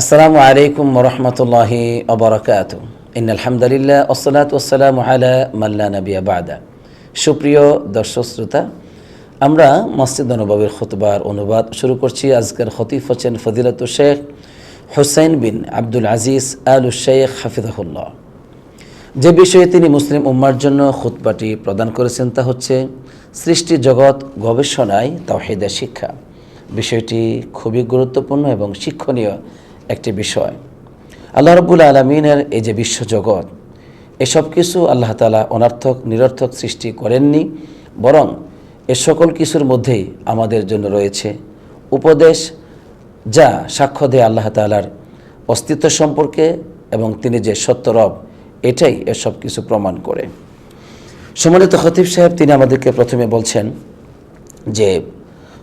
আসসালামু আলাইকুম রহমতুল্লাহি অবরাকাত ইন আলহামদুলিল্লাহ ওসলাত ওসালাম আলা মাল্লা নবিয়া বাদা। সুপ্রিয় দর্শক শ্রোতা, আমরা মসজিদ নবাবির খুতবার অনুবাদ শুরু করছি আজকের খতিফ হচ্ছেন ফদিলত শেখ হুসাইন বিন আব্দুল আজিজ আল শেখ হাফিজাহুল্লাহ। যে বিষয়ে তিনি মুসলিম উম্মার জন্য খুতবাটি প্রদান করেছেন তা হচ্ছে সৃষ্টি জগৎ গবেষণায় তাওহিদের শিক্ষা। বিষয়টি খুবই গুরুত্বপূর্ণ এবং শিক্ষণীয় একটি বিষয়। আল্লাহ রব্বুল আলমিনের এই যে বিশ্বজগৎ এসব কিছু আল্লাহ তালা অনার্থক, নিরর্থক সৃষ্টি করেননি, বরং এ সকল কিছুর মধ্যেই আমাদের জন্য রয়েছে উপদেশ, যা সাক্ষ্য দেয় আল্লাহ তালার অস্তিত্ব সম্পর্কে এবং তিনি যে সত্য রব, এটাই এসব কিছু প্রমাণ করে। সম্মানিত খতিব সাহেব, তিনি আমাদেরকে প্রথমে বলছেন যে,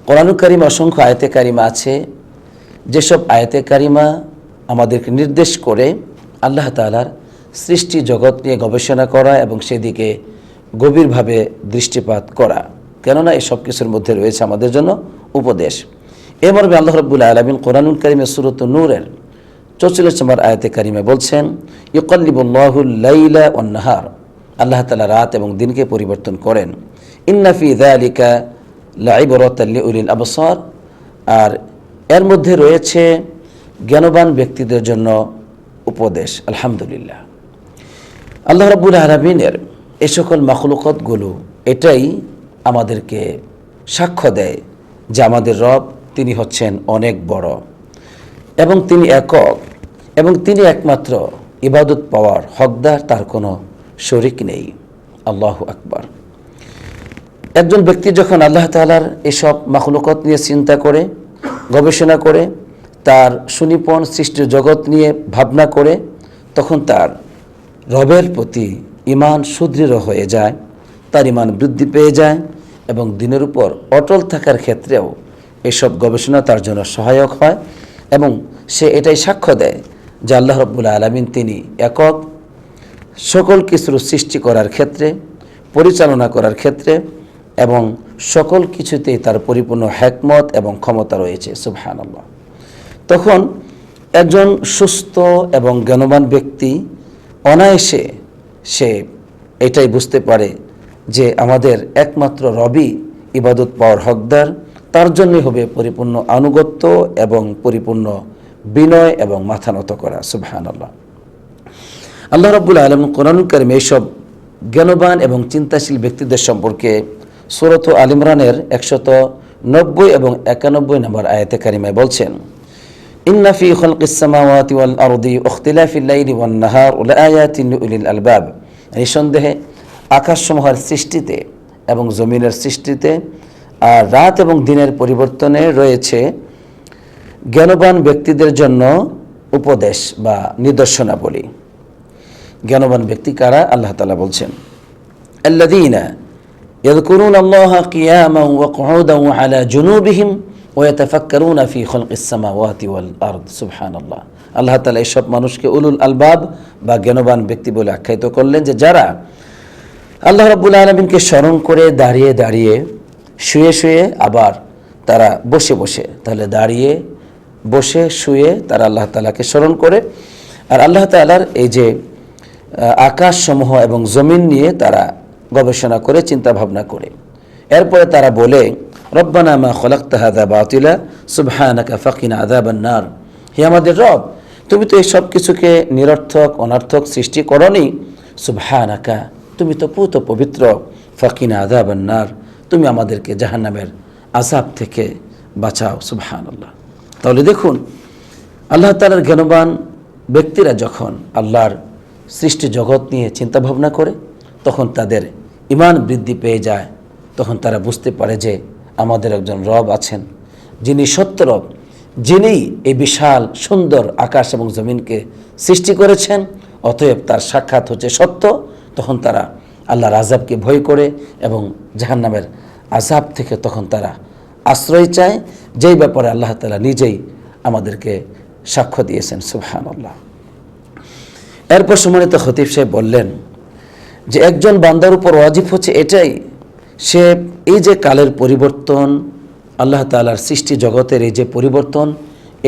কোরআনুল অসংখ্য আয়তে কারিমা আছে যেসব আয়তে কারিমা আমাদেরকে নির্দেশ করে আল্লাহ তালার সৃষ্টি জগৎ নিয়ে গবেষণা করা এবং সেদিকে গভীরভাবে দৃষ্টিপাত করা। কেননা এসব কিছুর মধ্যে রয়েছে আমাদের জন্য উপদেশ। এ মর্মে আল্লাহ রব্বুল্লাহ আলমিন কোরআনুল কারিমের সুরত নূরের চৌচল্লিশ নম্বর আয়তে কারিমে বলছেন ইকল্লিবুল্লাহুল্লাইলা নাহার আল্লাহ তালা রাত এবং দিনকে পরিবর্তন করেন। ইন্নাফি দালিকা লাইবরতাল্লি উলিল আবসর। আর এর মধ্যে রয়েছে জ্ঞানবান ব্যক্তিদের জন্য উপদেশ, আলহামদুলিল্লাহ। আল্লাহ রাবুল আলমিনের এ সকল মখলুকতগুলো এটাই আমাদেরকে সাক্ষ্য দেয় যে আমাদের রব তিনি হচ্ছেন অনেক বড় এবং তিনি একক এবং তিনি একমাত্র ইবাদত পাওয়ার হকদার, তার কোনো শরিক নেই। আল্লাহ আকবার। একজন ব্যক্তি যখন আল্লাহ তালার এসব মাখলুকত নিয়ে চিন্তা করে গবেষণা করে, তার সুনিপন সৃষ্টি জগৎ নিয়ে ভাবনা করে, তখন তার রবের প্রতি ইমান সুদৃঢ় হয়ে যায়, তার ইমান বৃদ্ধি পেয়ে যায় এবং দিনের উপর অটল থাকার ক্ষেত্রেও এসব গবেষণা তার জন্য সহায়ক হয় এবং সে এটাই সাক্ষ্য দেয় যে আল্লাহ রব্বুল আলমিন তিনি একক। সকল কিছুর সৃষ্টি করার ক্ষেত্রে, পরিচালনা করার ক্ষেত্রে এবং সকল কিছুতেই তার পরিপূর্ণ হ্যাকমত এবং ক্ষমতা রয়েছে সুবহান আল্লাহ তখন একজন সুস্থ এবং জ্ঞানবান ব্যক্তি অনায়াসে সে এটাই বুঝতে পারে যে আমাদের একমাত্র রবি ইবাদত পাওয়ার হকদার, তার জন্যই হবে পরিপূর্ণ আনুগত্য এবং পরিপূর্ণ বিনয় এবং মাথা নত করা সুবহান আল্লাহ আল্লাহ আলম কোরআন করিম এইসব জ্ঞানবান এবং চিন্তাশীল ব্যক্তিদের সম্পর্কে সুরত আল ইমরানের একশত নব্বই এবং একানব্বই নম্বর আয়াতে কারিমায় বলছেন ইন্নাফি খলকিসামাওয়াতি ওয়াল আরদি ইখতিলাফিল লাইলি ওয়ান নাহার লাআয়াতিন লিউলিল আলবাব। নিঃসন্দেহে আকাশসমূহের সৃষ্টিতে এবং জমিনের সৃষ্টিতে আর রাত এবং দিনের পরিবর্তনে রয়েছে জ্ঞানবান ব্যক্তিদের জন্য উপদেশ বা নিদর্শনাবলী। জ্ঞানবান ব্যক্তি কারা? আল্লাহ তালা বলছেন আল্লাদিনা يذكرون الله قياما وقعودا وعلى جنوبهم ويتفكرون في خلق السماوات والأرض سبحان الله আল্লাহ তালা এইসব মানুষকে উলুল আলবাব বা জ্ঞানবান ব্যক্তি বলে আখ্যায়িত করলেন যে যারা আল্লাহ রাবুল আলমিনকে স্মরণ করে দাঁড়িয়ে দাঁড়িয়ে শুয়ে শুয়ে আবার তারা বসে বসে তাহলে দাঁড়িয়ে বসে শুয়ে তারা আল্লাহ তালাকে স্মরণ করে আর আল্লাহ তালার এই যে আকাশসমূহ এবং জমিন নিয়ে তারা গবেষণা করে চিন্তা ভাবনা করে। এরপরে তারা বলে, রব্বানা মা খলাক তাহাদা বাতিলা, সুবহানাকা হে আমাদের রব, তুমি তো এই সব কিছুকে নিরর্থক, অনার্থক সৃষ্টি করনি। সুবহানাকা, তুমি তো পুত পবিত্র, ফাকিনা আদাবান্নার তুমি আমাদেরকে জাহান্নামের আজাব থেকে বাঁচাও সুবহান আল্লাহ তাহলে দেখুন, আল্লাহ তালার জ্ঞানবান ব্যক্তিরা যখন আল্লাহর সৃষ্টি জগৎ নিয়ে চিন্তা ভাবনা করে তখন তাদের ইমান বৃদ্ধি পেয়ে যায়। তখন তারা বুঝতে পারে যে আমাদের একজন রব আছেন। যিনি সত্য রব, যিনি এই বিশাল, সুন্দর আকাশ এবং জমিনকে সৃষ্টি করেছেন, অতএব তার সাক্ষাৎ হচ্ছে সত্য। তখন তারা আল্লাহর আজাবকে ভয় করে এবং জাহান্নামের আজাব থেকে তখন তারা আশ্রয় চায়। যেই ব্যাপারে আল্লাহ তালা নিজেই আমাদেরকে সাক্ষ্য দিয়েছেন সুবহান আল্লাহ এরপর সম্মানিত খতিব সাহেব বললেন যে একজন বান্দার উপর ওয়াজিব হচ্ছে এটাই, সে এই যে কালের পরিবর্তন, আল্লাহ তালার সৃষ্টি জগতের এই যে পরিবর্তন,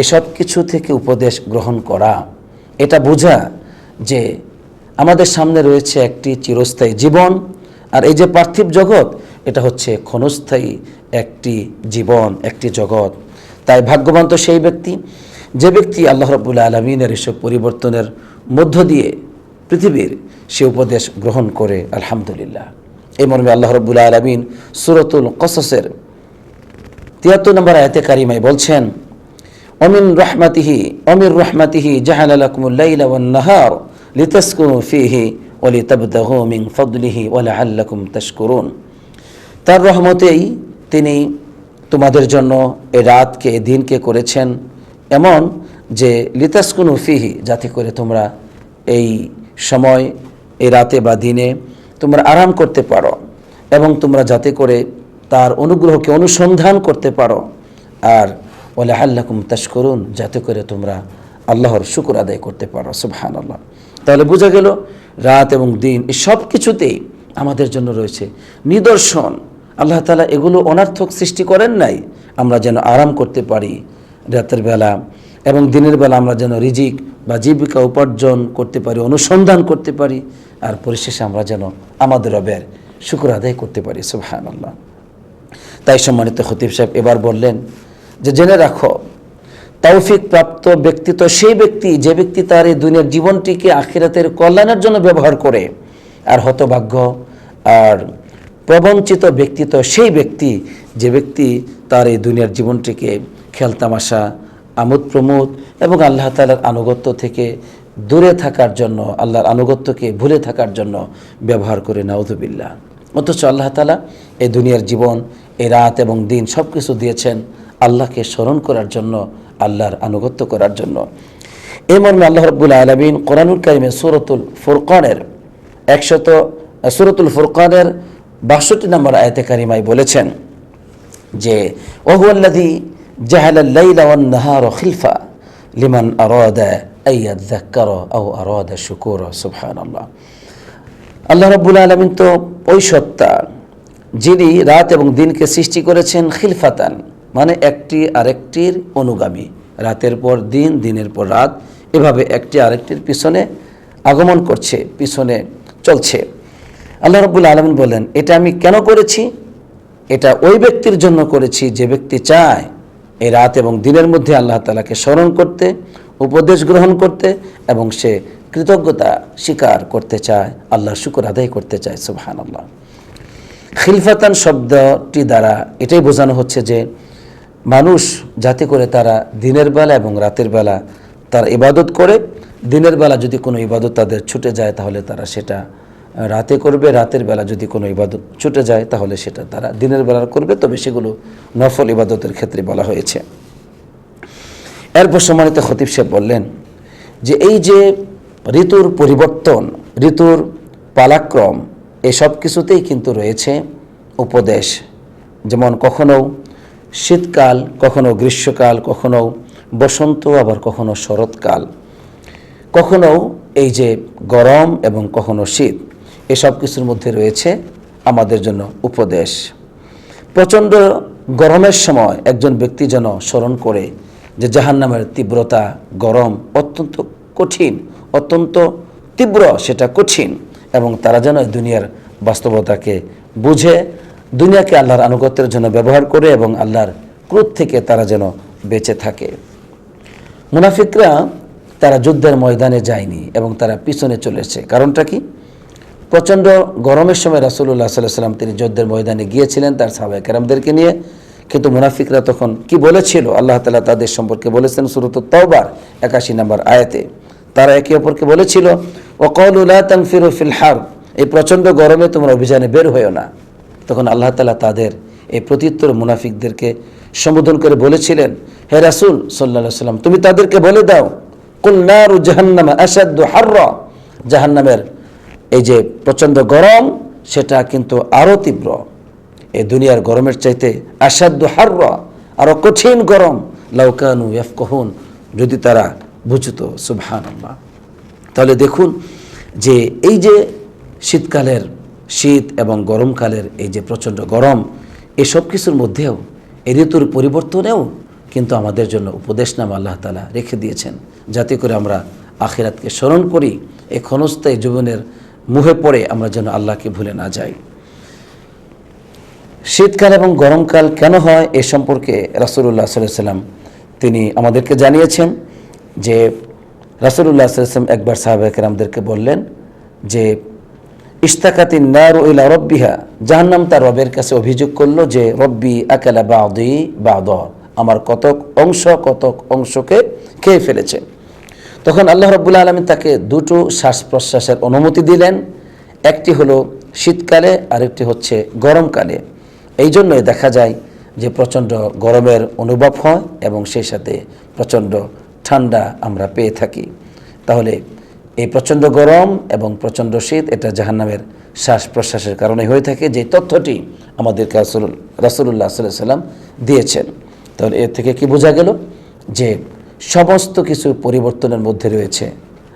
এসব কিছু থেকে উপদেশ গ্রহণ করা। এটা বোঝা যে আমাদের সামনে রয়েছে একটি চিরস্থায়ী জীবন, আর এই যে পার্থিব জগৎ, এটা হচ্ছে ক্ষণস্থায়ী একটি জীবন, একটি জগৎ। তাই ভাগ্যবান তো সেই ব্যক্তি, যে ব্যক্তি আল্লাহ রবুল্লা আলমিনের এসব পরিবর্তনের মধ্য দিয়ে পৃথিবীর সে উপদেশ গ্রহণ করে, আলহামদুলিল্লাহ। এই মর্মে আল্লাহ রবুল্লা আলমিন সুরতুল কসসের তিয়াত্তর নম্বর আয়তে কারিমায় বলছেন, অমিন রহমাতিহি, অমির রহমাতিহি ওয়ান নাহার লিতাসকুনু ফিহি ওলি তাবদাহু মিন ফদলিহি ওয়ালা আল্লাকুম তাশকুরুন। তার রহমতেই তিনি তোমাদের জন্য এ রাতকে, এ দিনকে করেছেন এমন যে লিতাসকুনু ফিহি, যাতে করে তোমরা এই সময় এই রাতে বা দিনে তোমরা আরাম করতে পারো এবং তোমরা যাতে করে তার অনুগ্রহকে অনুসন্ধান করতে পারো। আর বলে আল্লাকুম তাশকরুন, যাতে করে তোমরা আল্লাহর শুকুর আদায় করতে পারো সুবহান আল্লাহ তাহলে বোঝা গেল, রাত এবং দিন, এই সব কিছুতেই আমাদের জন্য রয়েছে নিদর্শন। আল্লাহ তালা এগুলো অনার্থক সৃষ্টি করেন নাই, আমরা যেন আরাম করতে পারি রাতের বেলা এবং দিনের বেলা আমরা যেন রিজিক বা জীবিকা উপার্জন করতে পারি, অনুসন্ধান করতে পারি, আর পরিশেষে আমরা যেন আমাদের রবের শুকুর আদায় করতে পারি সুবহান আল্লাহ তাই সম্মানিত খতিব সাহেব, এবার বললেন যে, জেনে রাখো, তৌফিক প্রাপ্ত ব্যক্তি তো সেই ব্যক্তি, যে ব্যক্তি তার এই দুনিয়ার জীবনটিকে আখিরাতের কল্যাণের জন্য ব্যবহার করে, আর হতভাগ্য আর প্রবঞ্চিত ব্যক্তি তো সেই ব্যক্তি, যে ব্যক্তি তার এই দুনিয়ার জীবনটিকে খেলতামাশা আমোদ প্রমোদ এবং আল্লাহ তালার আনুগত্য থেকে দূরে থাকার জন্য, আল্লাহর আনুগত্যকে ভুলে থাকার জন্য ব্যবহার করে নাউদুবিল্লাহ অথচ আল্লাহ তালা এই দুনিয়ার জীবন এ রাত এবং দিন সব কিছু দিয়েছেন আল্লাহকে স্মরণ করার জন্য, আল্লাহর আনুগত্য করার জন্য। এই মর্মে আল্লাহ রব্বুল আলমিন কোরআনুল কারিমে সুরতুল ফুরকানের একশত সুরতুল ফুরকানের বাষট্টি নম্বর আয়তে কারিমাই বলেছেন যে ওহুয়াল্লাদি জাহালাল্লাইলা ওয়ান নাহার খিলফা লিমান আরাদা আইয়াদ্দাক্কার আও আরাদা শুকুর সুবহানাল্লাহ আল্লাহ রাব্বুল আলামিন তো ওই সত্তা যিনি রাত এবং দিনকে সৃষ্টি করেছেন খিলফাতান মানে একটি আরেকটির অনুগামী। রাতের পর দিন, দিনের পর রাত, এভাবে একটি আরেকটির পিছনে আগমন করছে, পিছনে চলছে। আল্লাহ রব্বুল আলমিন বলেন, এটা আমি কেন করেছি? এটা ওই ব্যক্তির জন্য করেছি, যে ব্যক্তি চায় এই রাত এবং দিনের মধ্যে আল্লাহ তালাকে স্মরণ করতে, উপদেশ গ্রহণ করতে এবং সে কৃতজ্ঞতা স্বীকার করতে চায়, আল্লাহর শুকর আদায় করতে চায় সুবহান আল্লাহ খিলফাতান শব্দটি দ্বারা এটাই বোঝানো হচ্ছে যে মানুষ যাতে করে তারা দিনের বেলা এবং রাতের বেলা তারা ইবাদত করে, দিনের বেলা যদি কোনো ইবাদত তাদের ছুটে যায় তাহলে তারা সেটা রাতে করবে, রাতের বেলা যদি কোনো ইবাদত ছুটে যায়, তাহলে সেটা তারা দিনের বেলা করবে, তবে সেগুলো নফল ইবাদতের ক্ষেত্রে বলা হয়েছে। এরপর সম্মানিত খতিব সাহেব বললেন যে এই যে ঋতুর পরিবর্তন, ঋতুর পালাক্রম, এসব কিছুতেই কিন্তু রয়েছে উপদেশ। যেমন কখনো শীতকাল, কখনো গ্রীষ্মকাল, কখনো বসন্ত, আবার কখনো শরৎকাল। কখনো এই যে গরম এবং কখনো শীত এসব কিছুর মধ্যে রয়েছে আমাদের জন্য উপদেশ। প্রচণ্ড গরমের সময় একজন ব্যক্তি যেন স্মরণ করে যে জাহান্নামের তীব্রতা গরম অত্যন্ত কঠিন, অত্যন্ত তীব্র সেটা কঠিন এবং তারা যেন দুনিয়ার বাস্তবতাকে বুঝে, দুনিয়াকে আল্লাহর আনুগত্যের জন্য ব্যবহার করে এবং আল্লাহর ক্রোধ থেকে তারা যেন বেঁচে থাকে। মুনাফিকরা তারা যুদ্ধের ময়দানে যায়নি এবং তারা পিছনে চলেছে। কারণটা কি? প্রচণ্ড গরমের সময় রাসুল্লাহ সাল্লাহ সাল্লাম তিনি যুদ্ধের ময়দানে গিয়েছিলেন তার সাহাবাহ কেরামদেরকে নিয়ে। কিন্তু মুনাফিকরা তখন কি বলেছিল? আল্লাহ তালা তাদের সম্পর্কে বলেছেন সুরত তওবার একাশি নম্বর আয়াতে। তারা একে অপরকে বলেছিল ও কৌলুল্লাহ তানফির এই প্রচণ্ড গরমে তোমরা অভিযানে বের হয়েও না। তখন আল্লাহ তালা তাদের এই প্রত্যুত্তর মুনাফিকদেরকে সম্বোধন করে বলেছিলেন, হে রাসুল সাল্লা সাল্লাম তুমি তাদেরকে বলে দাও কুলনারু জাহান্নামা আসাদ্দু হাররা জাহান্নামের এই যে প্রচণ্ড গরম, সেটা কিন্তু আরও তীব্র। এই দুনিয়ার গরমের চাইতে আসাদ্দু হাররা, আরও কঠিন গরম লাউকানু ইয়াফকহুন, যদি তারা বুঝতো সুবহান তাহলে দেখুন যে এই যে শীতকালের শীত এবং গরমকালের এই যে প্রচণ্ড গরম এসব কিছুর মধ্যেও এই ঋতুর পরিবর্তনেও কিন্তু আমাদের জন্য উপদেশনামা আল্লাহ তালা রেখে দিয়েছেন। যাতে করে আমরা আখিরাতকে স্মরণ করি এই ক্ষণস্থায়ী জীবনের মুহে পড়ে আমরা যেন আল্লাহকে ভুলে না যাই। শীতকাল এবং গরমকাল কেন হয় এ সম্পর্কে রাসুল্লাহ সাল্লাম তিনি আমাদেরকে জানিয়েছেন যে রাসুল্লাহ সাল্লাম একবার সাহাবাহিক আমাদেরকে বললেন যে ইস্তাকাতিন নার ইলা রব্বিহা জাহান্নাম তার রবের কাছে অভিযোগ করল যে, রব্বি আকালা বাদি বাদ আমার কতক অংশ কতক অংশকে খেয়ে ফেলেছে। তখন আল্লাহ রব্বুল্লা আলমী তাকে দুটো শ্বাস প্রশ্বাসের অনুমতি দিলেন। একটি হলো শীতকালে, আরেকটি হচ্ছে গরমকালে। এই জন্যই দেখা যায় যে প্রচণ্ড গরমের অনুভব হয় এবং সেই সাথে প্রচণ্ড ঠান্ডা আমরা পেয়ে থাকি। তাহলে এই প্রচণ্ড গরম এবং প্রচণ্ড শীত এটা জাহান্নামের শ্বাস প্রশ্বাসের কারণে হয়ে থাকে, যে তথ্যটি আমাদেরকে রাসুল রাসুল্লাহ সাল্লাম দিয়েছেন। তাহলে এর থেকে কি বোঝা গেল? যে সমস্ত কিছু পরিবর্তনের মধ্যে রয়েছে।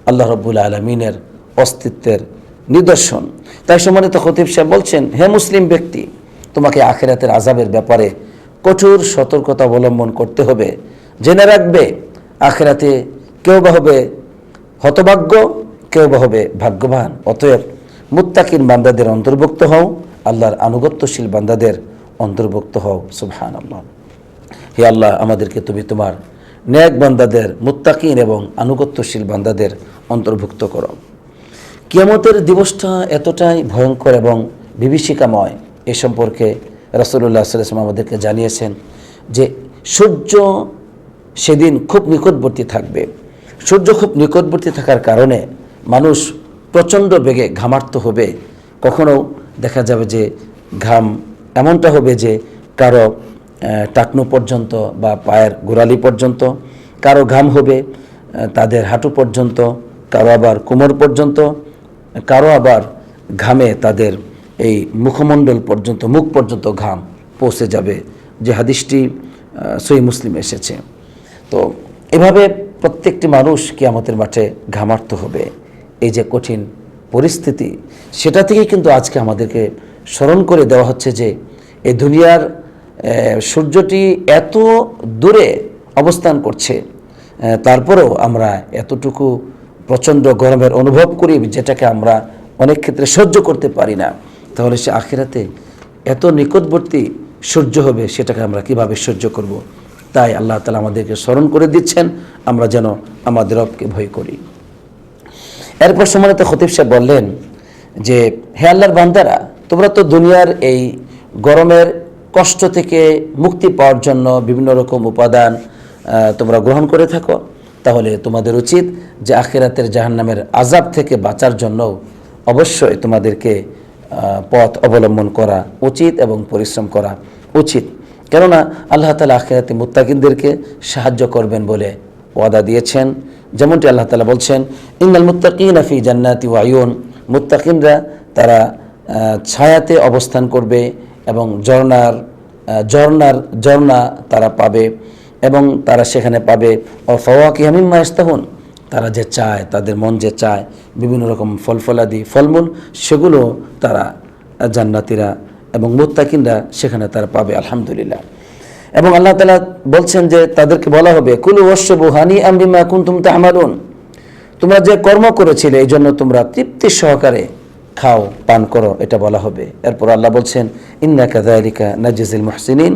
আল্লাহ রব্বুল আলমিনের অস্তিত্বের নিদর্শন। তাই সম্মানিত খতিব সাহেব বলছেন, হে মুসলিম ব্যক্তি, তোমাকে আখেরাতের আজাবের ব্যাপারে কঠোর সতর্কতা অবলম্বন করতে হবে। জেনে রাখবে, আখেরাতে কেউ বা হবে হতভাগ্য, কেউ বা হবে ভাগ্যবান। অতএব মুত্তাকিন বান্দাদের অন্তর্ভুক্ত হও, আল্লাহর আনুগত্যশীল বান্দাদের অন্তর্ভুক্ত হও। সুবহান আল্লাহ হে আল্লাহ, আমাদেরকে তুমি তোমার ন্যাক বান্দাদের, মুত্তাকিন এবং আনুগত্যশীল বান্দাদের অন্তর্ভুক্ত করো। কিয়ামতের দিবসটা এতটাই ভয়ঙ্কর এবং বিভীষিকাময় এ সম্পর্কে রাসুল্লাহ সাল্লাম আমাদেরকে জানিয়েছেন যে সূর্য সেদিন খুব নিকটবর্তী থাকবে। সূর্য খুব নিকটবর্তী থাকার কারণে মানুষ প্রচণ্ড বেগে ঘামার্ত হবে। কখনো দেখা যাবে যে ঘাম এমনটা হবে যে কারও টাকনু পর্যন্ত বা পায়ের গোড়ালি পর্যন্ত, কারও ঘাম হবে তাদের হাঁটু পর্যন্ত, কারও আবার কোমর পর্যন্ত, কারও আবার ঘামে তাদের এই মুখমণ্ডল পর্যন্ত, মুখ পর্যন্ত ঘাম পৌঁছে যাবে, যে হাদিসটি সই মুসলিম এসেছে। তো এভাবে প্রত্যেকটি মানুষ কিয়ামতের মাঠে ঘামার্ত হবে, এই যে কঠিন পরিস্থিতি, সেটা থেকেই কিন্তু আজকে আমাদেরকে স্মরণ করে দেওয়া হচ্ছে যে এই দুনিয়ার সূর্যটি এত দূরে অবস্থান করছে তারপরেও আমরা এতটুকু প্রচণ্ড গরমের অনুভব করি যেটাকে আমরা অনেক ক্ষেত্রে সহ্য করতে পারি না তাহলে সে আখেরাতে এত নিকটবর্তী সহ্য হবে সেটাকে আমরা কীভাবে সহ্য করব। তাই আল্লাহ তালা আমাদেরকে স্মরণ করে দিচ্ছেন, আমরা যেন আমাদের রবকে ভয় করি এরপর সম্মানিত খতিব সাহেব বললেন যে, হে আল্লাহর বান্দারা, তোমরা তো দুনিয়ার এই গরমের কষ্ট থেকে মুক্তি পাওয়ার জন্য বিভিন্ন রকম উপাদান তোমরা গ্রহণ করে থাকো। তাহলে তোমাদের উচিত যে আখিরাতের জাহান্নামের আজাব থেকে বাঁচার জন্য অবশ্যই তোমাদেরকে পথ অবলম্বন করা উচিত এবং পরিশ্রম করা উচিত। কেননা আল্লাহ তালা আখিরাতে মুত্তাকিনদেরকে সাহায্য করবেন বলে ওয়াদা দিয়েছেন। যেমনটি আল্লাহ তালা বলছেন, ইন্নাল মুত্তাকিন আফি জান্নাতি ওয়ায়ুন মুত্তাকিনরা তারা ছায়াতে অবস্থান করবে এবং ঝর্নার আহ, ঝর্নার ঝর্ণা তারা পাবে এবং তারা সেখানে পাবে। ও ফওয়াকি হামিম্মা ইস্তাহুন তারা যে চায় তাদের মন যে চায় বিভিন্ন রকম ফল ফলাদি ফলমূল সেগুলো তারা জান্নাতিরা এবং মুত্তাকিনরা সেখানে তারা পাবে আলহামদুলিল্লাহ। এবং আল্লাহ তালা বলছেন যে তাদেরকে বলা হবে কুলু ওয়াশবু হানি আম্বিমা কুনতুম তাহমালুন তোমরা যে কর্ম করেছিলে এই জন্য তোমরা তৃপ্তি সহকারে খাও, পান করো, এটা বলা হবে। এরপর আল্লাহ বলছেন ইন্না কাদালিকা নাজিজুল মহসিনিন।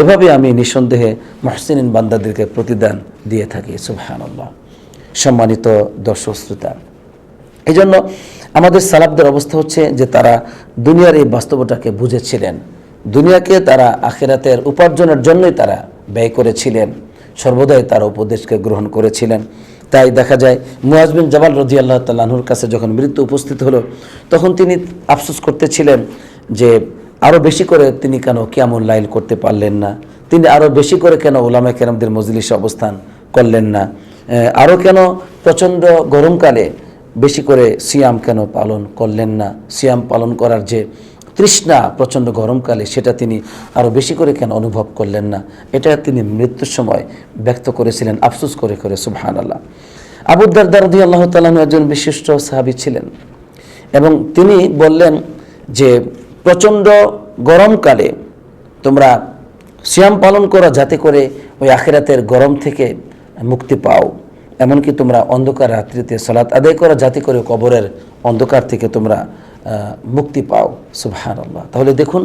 এভাবে আমি নিঃসন্দেহে মহসিনিন বান্দাদেরকে প্রতিদান দিয়ে থাকি, সুবহানাল্লাহ। সম্মানিত দর্শক শ্রোতা এই জন্য আমাদের সালাবদের অবস্থা হচ্ছে যে তারা দুনিয়ার এই বাস্তবতাকে বুঝেছিলেন। দুনিয়াকে তারা আখেরাতের উপার্জনের জন্যই তারা ব্যয় করেছিলেন। সর্বদাই তারা উপদেশকে গ্রহণ করেছিলেন। তাই দেখা যায় মুয়াজবিন জবাল রজি আল্লাহ তাল্লাহুর কাছে যখন মৃত্যু উপস্থিত হলো, তখন তিনি আফসোস করতেছিলেন যে আরও বেশি করে তিনি কেন কিয়ামুল লাইল করতে পারলেন না? তিনি আরও বেশি করে কেন ওলামা কেরামদের মজলিসে অবস্থান করলেন না? আরও কেন প্রচণ্ড গরমকালে বেশি করে সিয়াম কেন পালন করলেন না? সিয়াম পালন করার যে তৃষ্ণা প্রচণ্ড গরমকালে সেটা তিনি আরও বেশি করে কেন অনুভব করলেন না? এটা তিনি মৃত্যুর সময় ব্যক্ত করেছিলেন, আফসোস করে করে সুবহান আল্লাহ আবুদ্দার দারদি আল্লাহ তালন একজন বিশিষ্ট সাহাবি ছিলেন এবং তিনি বললেন যে, প্রচণ্ড গরমকালে তোমরা সিয়াম পালন করো যাতে করে ওই আখেরাতের গরম থেকে মুক্তি পাও। এমনকি তোমরা অন্ধকার রাত্রিতে সলাৎ আদায় করো যাতে করে কবরের অন্ধকার থেকে তোমরা মুক্তি পাও সুবহান আল্লাহ তাহলে দেখুন,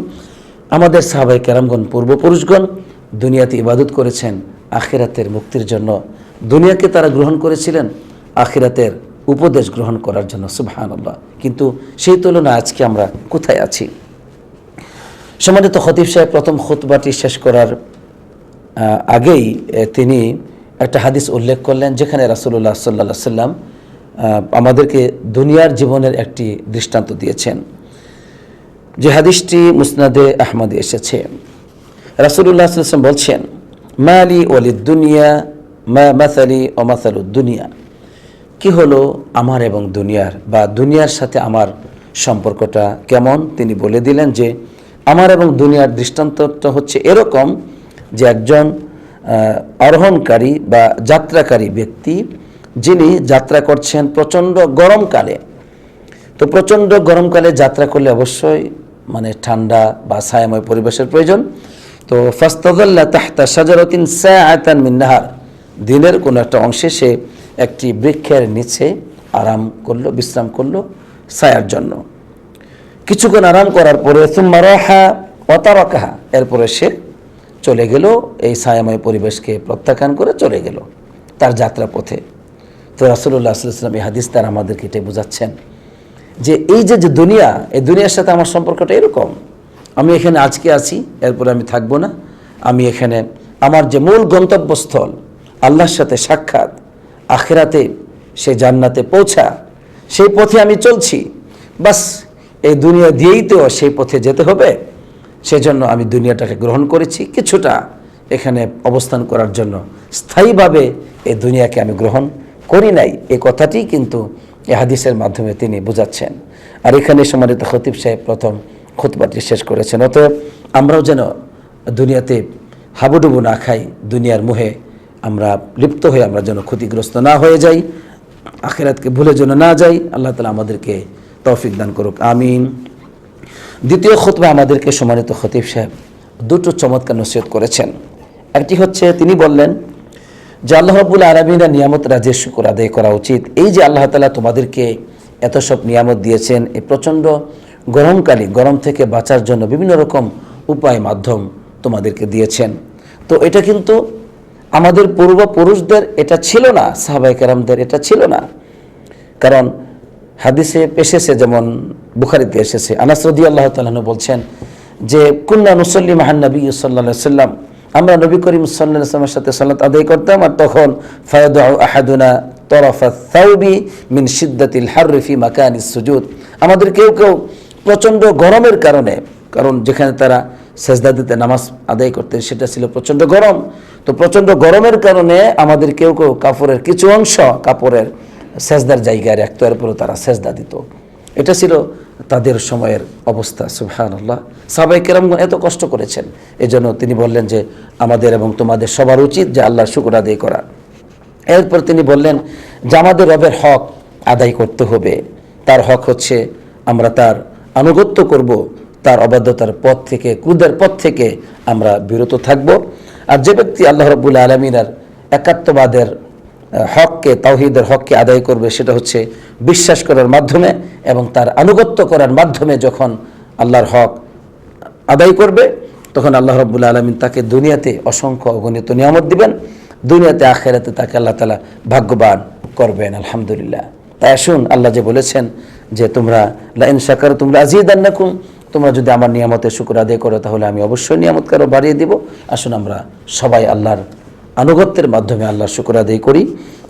আমাদের সাহাবাই কেরামগণ পূর্বপুরুষগণ দুনিয়াতে ইবাদত করেছেন, আখিরাতের মুক্তির জন্য। দুনিয়াকে তারা গ্রহণ করেছিলেন, আখিরাতের উপদেশ গ্রহণ করার জন্য সুবহান আল্লাহ কিন্তু সেই তুলনায় আজকে আমরা কোথায় আছি? সম্মানিত খতিব সাহেব, প্রথম খুতবাটি শেষ করার আগেই তিনি একটা হাদিস উল্লেখ করলেন, যেখানে রাসূলুল্লাহ সাল্লাহ সাল্লাম আমাদেরকে দুনিয়ার জীবনের একটি দৃষ্টান্ত দিয়েছেন। যে হাদিসটি মুসনাদে আহমদে এসেছে। রাসূলুল্লাহ ওয়াসাল্লাম বলছেন, মালি ওয়ালিদ দুনিয়া মা মাসালি ও দুনিয়া কি হলো আমার এবং দুনিয়ার বা দুনিয়ার সাথে আমার সম্পর্কটা কেমন? তিনি বলে দিলেন যে, আমার এবং দুনিয়ার দৃষ্টান্তটা হচ্ছে এরকম যে একজন আরোহণকারী বা যাত্রাকারী ব্যক্তি যিনি যাত্রা করছেন প্রচণ্ড গরমকালে। তো প্রচণ্ড গরমকালে যাত্রা করলে অবশ্যই মানে ঠান্ডা বা ছায়াময় পরিবেশের প্রয়োজন। তো ফাস্তাদাল্লা তাহতা সাজারতিন সাআতান মিন নাহার। দিনের কোনো একটা অংশে সে একটি বৃক্ষের নিচে আরাম করল, বিশ্রাম করল ছায়ার জন্য। কিছুক্ষণ আরাম করার পরে সুম্মা রাহা অতারকাহা এরপরে সে চলে গেল, এই ছায়াময় পরিবেশকে প্রত্যাখ্যান করে চলে গেল তার যাত্রা পথে তো রাসুল্লাহ সাল্লাম এই হাদিস তার আমাদেরকে এটাই বোঝাচ্ছেন যে এই যে যে দুনিয়া, এই দুনিয়ার সাথে আমার সম্পর্কটা এরকম। আমি এখানে আজকে আছি, এরপরে আমি থাকব না। আমি এখানে আমার যে মূল গন্তব্যস্থল, আল্লাহর সাথে সাক্ষাৎ, আখেরাতে সে জান্নাতে পৌঁছা, সেই পথে আমি চলছি। বাস, এই দুনিয়া দিয়েই তো সেই পথে যেতে হবে। সেজন্য আমি দুনিয়াটাকে গ্রহণ করেছি কিছুটা এখানে অবস্থান করার জন্য। স্থায়ীভাবে এই দুনিয়াকে আমি গ্রহণ করি নাই, এ কথাটি কিন্তু এ হাদিসের মাধ্যমে তিনি বোঝাচ্ছেন। আর এখানে সম্মানিত খতিব সাহেব প্রথম খুতবাটি শেষ করেছেন। অতএব আমরাও যেন দুনিয়াতে হাবুডুবু না খাই, দুনিয়ার মুহে আমরা লিপ্ত হয়ে আমরা যেন ক্ষতিগ্রস্ত না হয়ে যাই, আখেরাতকে ভুলে যেন না যাই, আল্লাহ তালা আমাদেরকে তৌফিক দান করুক, আমিন। দ্বিতীয় খুতবা আমাদেরকে সম্মানিত খতিব সাহেব দুটো চমৎকার নসিহত করেছেন। একটি হচ্ছে তিনি বললেন যে আল্লাহ রাব্বুল আলমিনা নিয়ামত রাজের শুকুর আদায় করা উচিত। এই যে আল্লাহ তালা তোমাদেরকে এত সব নিয়ামত দিয়েছেন এই প্রচণ্ড গরমকালে, গরম থেকে বাঁচার জন্য বিভিন্ন রকম উপায়, মাধ্যম তোমাদেরকে দিয়েছেন। তো এটা কিন্তু আমাদের পূর্বপুরুষদের এটা ছিল না সাহাবাই কেরামদের এটা ছিল না। কারণ হাদিসে এসেছে যেমন বুখারিতে এসেছে। আনাস রদি আল্লাহ তালন বলছেন যে, কুন্না নুসল্লি মাহান নবী সাল্লা সাল্লাম আমরা নবী করিম সাল্লামের সাথে সাল্লাত আদায় করতাম, আর তখন ফায়দ আহাদুনা তরফা থাউবি মিন সিদ্দাতিল হারফি মাকানি সুজুদ। আমাদের কেউ কেউ প্রচণ্ড গরমের কারণে, কারণ যেখানে তারা সেজদা দিতে নামাজ আদায় করতেন, সেটা ছিল প্রচণ্ড গরম। তো প্রচণ্ড গরমের কারণে আমাদের কেউ কেউ কাপড়ের কিছু অংশ, কাপড়ের সেজদার জায়গায় রাখতো এরপরে তারা সেজদা দিত। এটা ছিল তাদের সময়ের অবস্থা সুবহান আল্লাহ সাবাই কেরামগণ এত কষ্ট করেছেন। এজন্য তিনি বললেন যে, আমাদের এবং তোমাদের সবার উচিত যে আল্লাহর শুকুর আদায় করা। এরপর তিনি বললেন যে, আমাদের রবের হক আদায় করতে হবে। তার হক হচ্ছে আমরা তার আনুগত্য করব, তার অবাধ্যতার পথ থেকে, ক্রুদের পথ থেকে আমরা বিরত থাকব। আর যে ব্যক্তি আল্লাহ রব্বুল আলমিনার একাত্মবাদের হককে, তাওহিদের হককে আদায় করবে, সেটা হচ্ছে বিশ্বাস করার মাধ্যমে এবং তার আনুগত্য করার মাধ্যমে যখন আল্লাহর হক আদায় করবে, তখন আল্লাহ রব্বুল আলমিন তাকে দুনিয়াতে অসংখ্য অগণিত নিয়ামত দিবেন। দুনিয়াতে, আখেরাতে তাকে আল্লাহ তালা ভাগ্যবান করবেন, আলহামদুলিল্লাহ। তাই আসুন, আল্লাহ যে বলেছেন যে তোমরা, লাইন সাকার তোমরা আজিদ আন্নাকুম তোমরা যদি আমার নিয়ামতের শুকুর আদায় করো, তাহলে আমি অবশ্যই নিয়ামত কারও বাড়িয়ে দিব। আসুন আমরা সবাই আল্লাহর আনুগত্যের মাধ্যমে আল্লাহর শুকুর আদায় করি।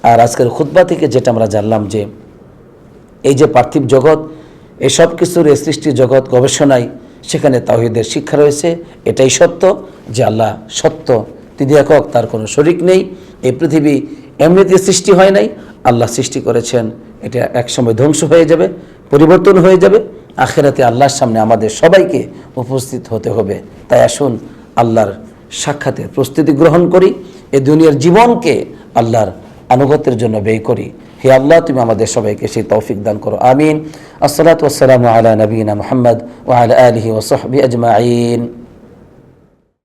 আর আজকের খুতবা থেকে যেটা আমরা জানলাম যে, এই যে পার্থিব জগৎ, এই সব কিছুর এই সৃষ্টি জগৎ গবেষণায় সেখানে তাহিদের শিক্ষা রয়েছে। এটাই সত্য যে আল্লাহ সত্য, তিনি একক, তার কোনো শরিক নেই। এই পৃথিবী এমনিতে সৃষ্টি হয় নাই, আল্লাহ সৃষ্টি করেছেন। এটা একসময় ধ্বংস হয়ে যাবে, পরিবর্তন হয়ে যাবে। আখেরাতে আল্লাহর সামনে আমাদের সবাইকে উপস্থিত হতে হবে। তাই আসুন আল্লাহর সাক্ষাতের প্রস্তুতি গ্রহণ করি। এই দুনিয়ার জীবনকে আল্লাহর আনুগত্যের জন্য ব্যয় করি। হে আল্লাহ, তুমি আমাদের সবাইকে সেই তৌফিক দান করো। আমিন। আসসালাত ওয়াসসালামু আলা নবীনা মোহাম্মদ ওয়া আলা আলিহি ওয়া সাহবিহি আজমাইন।